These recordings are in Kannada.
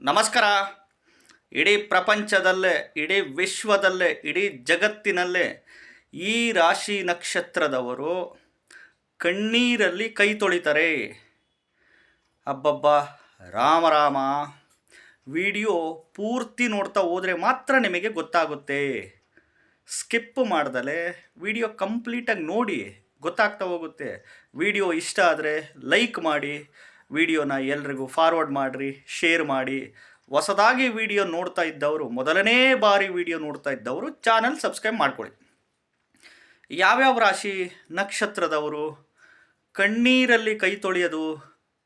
ನಮಸ್ಕಾರ. ಇಡೀ ಪ್ರಪಂಚದಲ್ಲೇ, ಇಡೀ ವಿಶ್ವದಲ್ಲೇ, ಇಡೀ ಜಗತ್ತಿನಲ್ಲೇ ಈ ರಾಶಿ ನಕ್ಷತ್ರದವರು ಕಣ್ಣೀರಲ್ಲಿ ಕೈ ತೊಳಿತಾರೆ. ಅಬ್ಬಬ್ಬ, ರಾಮ ವಿಡಿಯೋ ಪೂರ್ತಿ ನೋಡ್ತಾ ಹೋದರೆ ಮಾತ್ರ ನಿಮಗೆ ಗೊತ್ತಾಗುತ್ತೆ. ಸ್ಕಿಪ್ ಮಾಡ್ದಲೆ ವಿಡಿಯೋ ಕಂಪ್ಲೀಟಾಗಿ ನೋಡಿ ಗೊತ್ತಾಗ್ತಾ ಹೋಗುತ್ತೆ. ವಿಡಿಯೋ ಇಷ್ಟ ಆದರೆ ಲೈಕ್ ಮಾಡಿ ವಿಡಿಯೋನ ಎಲ್ರಿಗೂ ಫಾರ್ವರ್ಡ್ ಮಾಡಿರಿ ಶೇರ್ ಮಾಡಿ. ಹೊಸದಾಗಿ ವಿಡಿಯೋ ನೋಡ್ತಾ ಇದ್ದವರು, ಮೊದಲನೇ ಬಾರಿ ವಿಡಿಯೋ ನೋಡ್ತಾ ಇದ್ದವರು ಚಾನಲ್ ಸಬ್ಸ್ಕ್ರೈಬ್ ಮಾಡ್ಕೊಳ್ಳಿ. ಯಾವ್ಯಾವ ರಾಶಿ ನಕ್ಷತ್ರದವರು ಕಣ್ಣೀರಲ್ಲಿ ಕೈ ತೊಳೆಯೋದು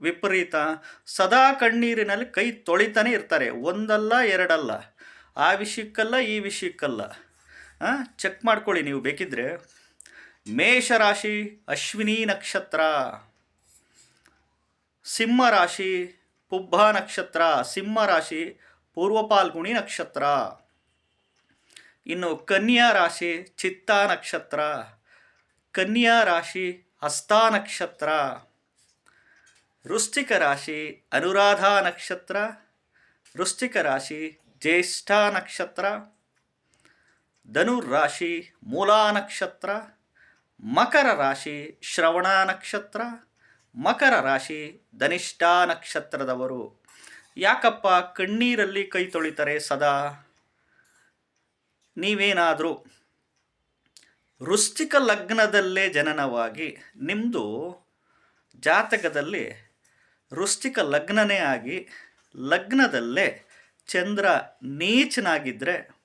ವಿಪರೀತ. ಸದಾ ಕಣ್ಣೀರಿನಲ್ಲಿ ಕೈ ತೊಳಿತಾನೆ ಇರ್ತಾರೆ. ಒಂದಲ್ಲ, ಎರಡಲ್ಲ. ಆ ವಿಷಯಕ್ಕಲ್ಲ, ಈ ವಿಷಯಕ್ಕಲ್ಲ. ಚೆಕ್ ಮಾಡ್ಕೊಳ್ಳಿ ನೀವು ಬೇಕಿದ್ರೆ. ಮೇಷರಾಶಿ, ಅಶ್ವಿನಿ ನಕ್ಷತ್ರ. ಸಿಂಹ ರಾಶಿ ಪುಬ್ಬ ನಕ್ಷತ್ರ ಸಿಂಹ ರಾಶಿ ಪೂರ್ವಪಾಲ್ಗುಣಿ ನಕ್ಷತ್ರ. ಇನ್ನು ಕನ್ಯಾ ರಾಶಿ, ಚಿತ್ತಾ ನಕ್ಷತ್ರ. ಕನ್ಯಾ ರಾಶಿ, ಹಸ್ತ ನಕ್ಷತ್ರ. ವೃಶ್ಚಿಕ ರಾಶಿ, ಅನುರಾಧ ನಕ್ಷತ್ರ. ವೃಶ್ಚಿಕ ರಾಶಿ, ಜ್ಯೇಷ್ಠ ನಕ್ಷತ್ರ. ಧನುರ್ ರಾಶಿ, ಮೂಲಾ ನಕ್ಷತ್ರ. ಮಕರ ರಾಶಿ, ಶ್ರವಣ ನಕ್ಷತ್ರ. ಮಕರ ರಾಶಿ ಧನಿಷ್ಠಾ ನಕ್ಷತ್ರದವರು. ಯಾಕಪ್ಪ ಕಣ್ಣೀರಲ್ಲಿ ಕೈ ತೊಳಿತಾರೆ ಸದಾ? ನೀವೇನಾದರೂ ವೃಶ್ಚಿಕ ಲಗ್ನದಲ್ಲೇ ಜನನವಾಗಿ ನಿಮ್ಮದು ಜಾತಕದಲ್ಲಿ ವೃಶ್ಚಿಕ ಲಗ್ನನೇ ಆಗಿ ಲಗ್ನದಲ್ಲೇ ಚಂದ್ರ ನೀಚನಾಗಿದ್ದರೆ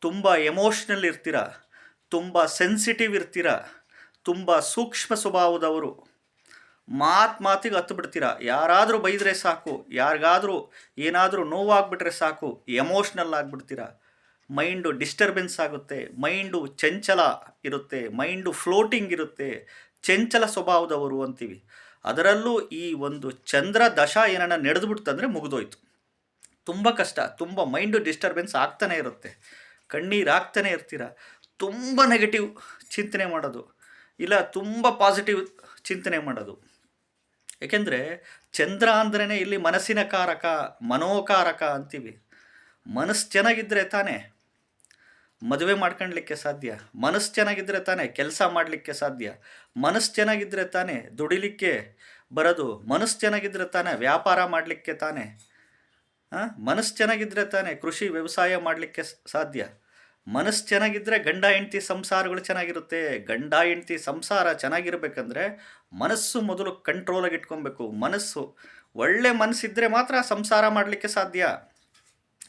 ತುಂಬ ಎಮೋಷ್ನಲ್ ಇರ್ತೀರ, ತುಂಬ ಸೆನ್ಸಿಟಿವ್ ಇರ್ತೀರ, ತುಂಬ ಸೂಕ್ಷ್ಮ ಸ್ವಭಾವದವರು. ಮಾತು ಮಾತಿಗೆ ಹತ್ತು ಬಿಡ್ತೀರಾ? ಯಾರಾದರೂ ಬೈದರೆ ಸಾಕು, ಯಾರಿಗಾದರೂ ಏನಾದರೂ ನೋವಾಗ್ಬಿಟ್ರೆ ಸಾಕು ಎಮೋಷ್ನಲ್ ಆಗಿಬಿಡ್ತೀರಾ? ಮೈಂಡು ಡಿಸ್ಟರ್ಬೆನ್ಸ್ ಆಗುತ್ತೆ, ಮೈಂಡು ಚಂಚಲ ಇರುತ್ತೆ, ಮೈಂಡು ಫ್ಲೋಟಿಂಗ್ ಇರುತ್ತೆ, ಚಂಚಲ ಸ್ವಭಾವದವರು ಅಂತೀವಿ. ಅದರಲ್ಲೂ ಈ ಒಂದು ಚಂದ್ರ ದಶ ಏನನ್ನ ನಡೆದುಬಿಡ್ತಂದರೆ ಮುಗಿದೋಯ್ತು. ತುಂಬ ಕಷ್ಟ, ತುಂಬ ಮೈಂಡು ಡಿಸ್ಟರ್ಬೆನ್ಸ್ ಆಗ್ತಾನೆ ಇರುತ್ತೆ. ಕಣ್ಣೀರು ಆಗ್ತಾನೆ ಇರ್ತೀರ? ತುಂಬ ನೆಗೆಟಿವ್ ಚಿಂತನೆ ಮಾಡೋದು, ಇಲ್ಲ ತುಂಬ ಪಾಸಿಟಿವ್ ಚಿಂತನೆ ಮಾಡೋದು. ಏಕೆಂದರೆ ಚಂದ್ರ ಅಂದ್ರೇ ಇಲ್ಲಿ ಮನಸ್ಸಿನ ಕಾರಕ, ಮನೋಕಾರಕ ಅಂತೀವಿ. ಮನಸ್ಸು ಚೆನ್ನಾಗಿದ್ದರೆ ತಾನೇ ಮದುವೆ ಮಾಡ್ಕೊಳ್ಲಿಕ್ಕೆ ಸಾಧ್ಯ, ಮನಸ್ಸು ಚೆನ್ನಾಗಿದ್ದರೆ ತಾನೇ ಕೆಲಸ ಮಾಡಲಿಕ್ಕೆ ಸಾಧ್ಯ, ಮನಸ್ಸು ಚೆನ್ನಾಗಿದ್ದರೆ ತಾನೇ ದುಡಿಲಿಕ್ಕೆ ಬರೋದು, ಮನಸ್ಸು ಚೆನ್ನಾಗಿದ್ದರೆ ತಾನೇ ವ್ಯಾಪಾರ ಮಾಡಲಿಕ್ಕೆ ತಾನೇ ಮನಸ್ಸು ಚೆನ್ನಾಗಿದ್ದರೆ ತಾನೇ ಕೃಷಿ, ವ್ಯವಸಾಯ ಮಾಡಲಿಕ್ಕೆ ಸಾಧ್ಯ. ಮನಸ್ಸು ಚೆನ್ನಾಗಿದ್ದರೆ ಗಂಡ, ಹೆಂಡತಿ ಸಂಸಾರಗಳು ಚೆನ್ನಾಗಿರುತ್ತೆ. ಗಂಡ, ಹೆಂಡತಿ ಸಂಸಾರ ಚೆನ್ನಾಗಿರ್ಬೇಕಂದ್ರೆ ಮನಸ್ಸು ಮೊದಲು ಕಂಟ್ರೋಲಾಗಿ ಇಟ್ಕೊಬೇಕು. ಮನಸ್ಸು, ಒಳ್ಳೆ ಮನಸ್ಸಿದ್ದರೆ ಮಾತ್ರ ಸಂಸಾರ ಮಾಡಲಿಕ್ಕೆ ಸಾಧ್ಯ.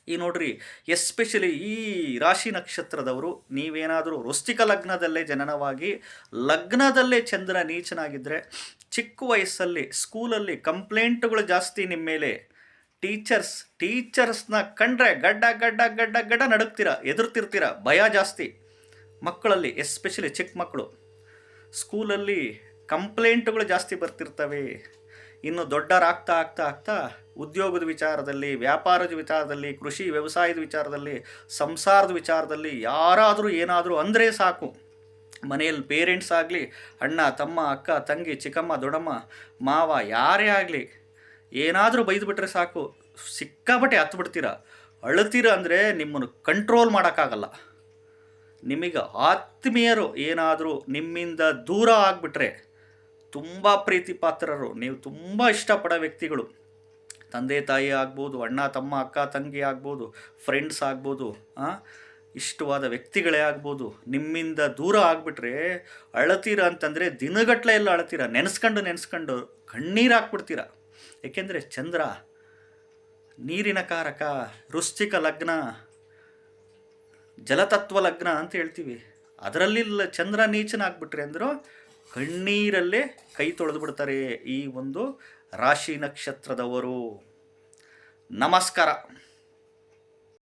ಈ ನೋಡ್ರಿ ಎಸ್ಪೆಷಲಿ ಈ ರಾಶಿ ನಕ್ಷತ್ರದವರು, ನೀವೇನಾದರೂ ರುಸ್ತಿಕ ಲಗ್ನದಲ್ಲೇ ಜನನವಾಗಿ, ಲಗ್ನದಲ್ಲೇ ಚಂದ್ರ ನೀಚನಾಗಿದ್ದರೆ ಚಿಕ್ಕ ವಯಸ್ಸಲ್ಲಿ ಸ್ಕೂಲಲ್ಲಿ ಕಂಪ್ಲೇಂಟ್ಗಳು ಜಾಸ್ತಿ ನಿಮ್ಮ ಮೇಲೆ. ಟೀಚರ್ಸ್, ಟೀಚರ್ಸ್ನ ಕಂಡ್ರೆ ಗಡ್ಡ ಗಡ್ಡ ಗಡ್ಡ ಗಡ್ಡ ನಡುಗ್ತೀರ, ಎದುರ್ತಿರ್ತೀರ, ಭಯ ಜಾಸ್ತಿ. ಮಕ್ಕಳಲ್ಲಿ ಎಸ್ಪೆಷಲಿ ಚಿಕ್ಕ ಮಕ್ಕಳು. ಸ್ಕೂಲಲ್ಲಿ ಕಂಪ್ಲೇಂಟ್ಗಳು ಜಾಸ್ತಿ ಬರ್ತಿರ್ತವೆ. ಇನ್ನು ದೊಡ್ಡರಾಗ್ತಾ ಆಗ್ತಾ ಆಗ್ತಾ ಉದ್ಯೋಗದ ವಿಚಾರದಲ್ಲಿ, ವ್ಯಾಪಾರದ ವಿಚಾರದಲ್ಲಿ, ಕೃಷಿ, ವ್ಯವಸಾಯದ ವಿಚಾರದಲ್ಲಿ, ಸಂಸಾರದ ವಿಚಾರದಲ್ಲಿ ಯಾರಾದರೂ ಏನಾದರೂ ಅಂದರೆ ಸಾಕು. ಮನೆಯಲ್ಲಿ ಪೇರೆಂಟ್ಸ್ ಆಗಲಿ, ಅಣ್ಣ, ತಮ್ಮ, ಅಕ್ಕ, ತಂಗಿ, ಚಿಕ್ಕಮ್ಮ, ದೊಡ್ಡಮ್ಮ, ಮಾವ, ಯಾರೇ ಆಗಲಿ ಏನಾದರೂ ಬೈದುಬಿಟ್ರೆ ಸಾಕು. ಸಿಕ್ಕಾಬಟ್ಟೆ ಹತ್ತು ಬಿಡ್ತೀರ ಅಳುತ್ತೀರ ಅಂದರೆ ನಿಮ್ಮನ್ನು ಕಂಟ್ರೋಲ್ ಮಾಡೋಕ್ಕಾಗಲ್ಲ. ನಿಮಗೆ ಆತ್ಮೀಯರು ಏನಾದರೂ ನಿಮ್ಮಿಂದ ದೂರ ಆಗಿಬಿಟ್ರೆ ತುಂಬ ಪ್ರೀತಿ ಪಾತ್ರರು ನೀವು ತುಂಬ ಇಷ್ಟಪಡೋ ವ್ಯಕ್ತಿಗಳು. ತಂದೆ, ತಾಯಿ ಆಗ್ಬೋದು, ಅಣ್ಣ, ತಮ್ಮ, ಅಕ್ಕ, ತಂಗಿ ಆಗ್ಬೋದು ಫ್ರೆಂಡ್ಸ್ ಆಗ್ಬೋದು ಇಷ್ಟವಾದ ವ್ಯಕ್ತಿಗಳೇ ಆಗ್ಬೋದು. ನಿಮ್ಮಿಂದ ದೂರ ಆಗಿಬಿಟ್ರೆ ಅಳತೀರ ಅಂತಂದರೆ ದಿನಗಟ್ಟಲೆ ಎಲ್ಲ ಅಳತೀರ. ನೆನೆಸ್ಕೊಂಡು ನೆನೆಸ್ಕೊಂಡು ಕಣ್ಣೀರು ಹಾಕ್ಬಿಡ್ತೀರ. ಏಕೆಂದರೆ ಚಂದ್ರ, ನೀರಿನ ಕಾರಕ, ವೃಶ್ಚಿಕ ಲಗ್ನ, ಜಲತತ್ವ ಲಗ್ನ ಅಂತ ಹೇಳ್ತೀವಿ. ಅದರಲ್ಲಿ ಚಂದ್ರ ನೀಚನಾಗ್ಬಿಟ್ರೆ ಅಂದರೂ ಕಣ್ಣೀರಲ್ಲೇ ಕೈ ತೊಳೆದು ಬಿಡ್ತಾರೆ ಈ ಒಂದು ರಾಶಿ ನಕ್ಷತ್ರದವರು. ನಮಸ್ಕಾರ.